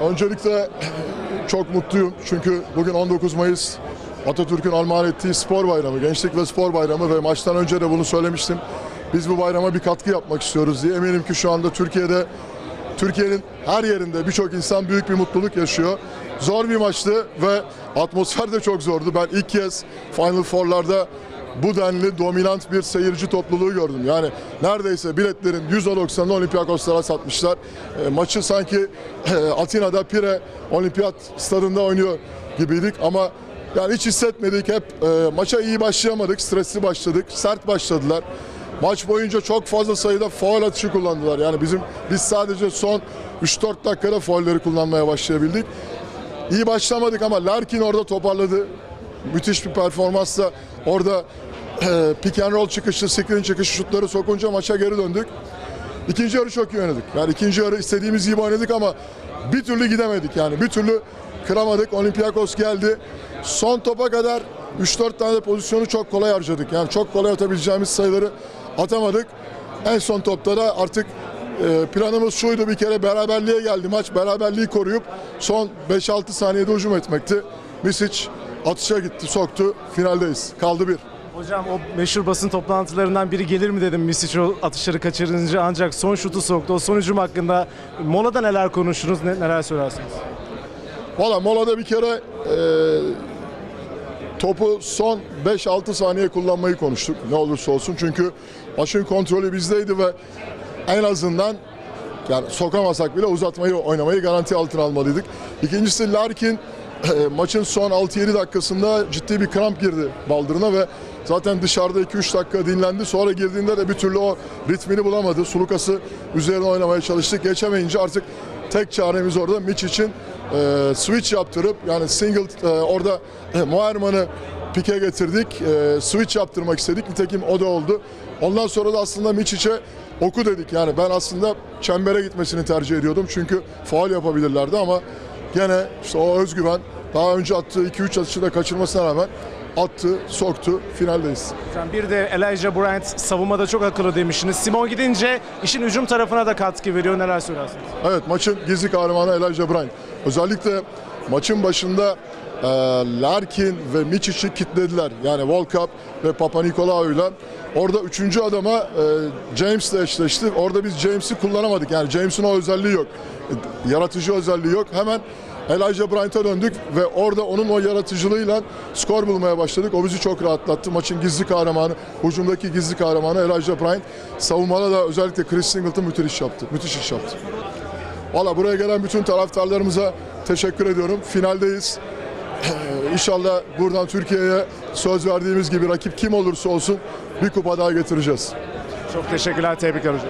öncelikle çok mutluyum çünkü bugün 19 Mayıs Atatürk'ün armağan ettiği spor bayramı, gençlik ve spor bayramı ve maçtan önce de bunu söylemiştim. Biz bu bayrama bir katkı yapmak istiyoruz diye eminim ki şu anda Türkiye'de Türkiye'nin her yerinde birçok insan büyük bir mutluluk yaşıyor. Zor bir maçtı ve atmosfer de çok zordu. Ben ilk kez Final Four'larda bu denli dominant bir seyirci topluluğu gördüm. Yani neredeyse biletlerin %90'ını Olympiakoslara satmışlar. E, maçı sanki e, Atina'da Pire Olimpiyat stadında oynuyor gibiydik ama yani hiç hissetmedik. Hep e, maça iyi başlayamadık, stresli başladık, sert başladılar. Maç boyunca çok fazla sayıda faul atışı kullandılar. Yani bizim biz sadece son 3-4 dakikada faulleri kullanmaya başlayabildik. İyi başlamadık ama Larkin orada toparladı. Müthiş bir performansla orada e, pick and roll çıkışı, screen çıkışı şutları sokunca maça geri döndük. İkinci yarı çok iyi oynadık. Yani ikinci yarı istediğimiz gibi oynadık ama bir türlü gidemedik yani. Bir türlü kıramadık. Olympiakos geldi. Son topa kadar 3-4 tane de pozisyonu çok kolay harcadık. Yani çok kolay atabileceğimiz sayıları atamadık. En son topta da artık e, planımız şuydu bir kere beraberliğe geldi maç. Beraberliği koruyup son 5-6 saniyede hücum etmekti. Misic atışa gitti, soktu. Finaldeyiz. Kaldı bir. Hocam o meşhur basın toplantılarından biri gelir mi dedim Misic o atışları kaçırınca ancak son şutu soktu. O son hücum hakkında molada neler konuştunuz, ne- neler söylersiniz? Valla molada bir kere e, topu son 5-6 saniye kullanmayı konuştuk ne olursa olsun. Çünkü maçın kontrolü bizdeydi ve en azından yani sokamasak bile uzatmayı oynamayı garanti altına almalıydık. İkincisi Larkin maçın son 6-7 dakikasında ciddi bir kramp girdi baldırına ve zaten dışarıda 2-3 dakika dinlendi. Sonra girdiğinde de bir türlü o ritmini bulamadı. Sulukası üzerine oynamaya çalıştık. Geçemeyince artık tek çaremiz orada Mitch için e, switch yaptırıp yani single e, orada e, Moerman'ı pike getirdik. E, switch yaptırmak istedik. Nitekim o da oldu. Ondan sonra da aslında Miçic'e oku dedik. Yani ben aslında çembere gitmesini tercih ediyordum. Çünkü faul yapabilirlerdi ama gene işte o özgüven daha önce attığı 2-3 atışı da kaçırmasına rağmen attı, soktu. Finaldeyiz. Hocam bir de Elijah Bryant savunmada çok akıllı demiştiniz. Simon gidince işin hücum tarafına da katkı veriyor. Neler söylersiniz? Evet maçın gizli kahramanı Elijah Bryant. Özellikle maçın başında Larkin ve Miçic'i kitlediler. Yani Volkap ve Papa Nikolaou'yla. Orada üçüncü adama e, James'le eşleşti. Orada biz James'i kullanamadık. Yani James'in o özelliği yok. E, Yaratıcı özelliği yok. Hemen Elijah Bryant'a döndük ve orada onun o yaratıcılığıyla skor bulmaya başladık. O bizi çok rahatlattı. Maçın gizli kahramanı, hücumdaki gizli kahramanı Elijah Bryant. Savunmada da özellikle Chris Singleton müthiş iş yaptı. Müthiş iş yaptı. Valla buraya gelen bütün taraftarlarımıza teşekkür ediyorum. Finaldeyiz. Ee, İnşallah buradan Türkiye'ye söz verdiğimiz gibi rakip kim olursa olsun bir kupa daha getireceğiz. Çok teşekkürler, tebrikler hocam.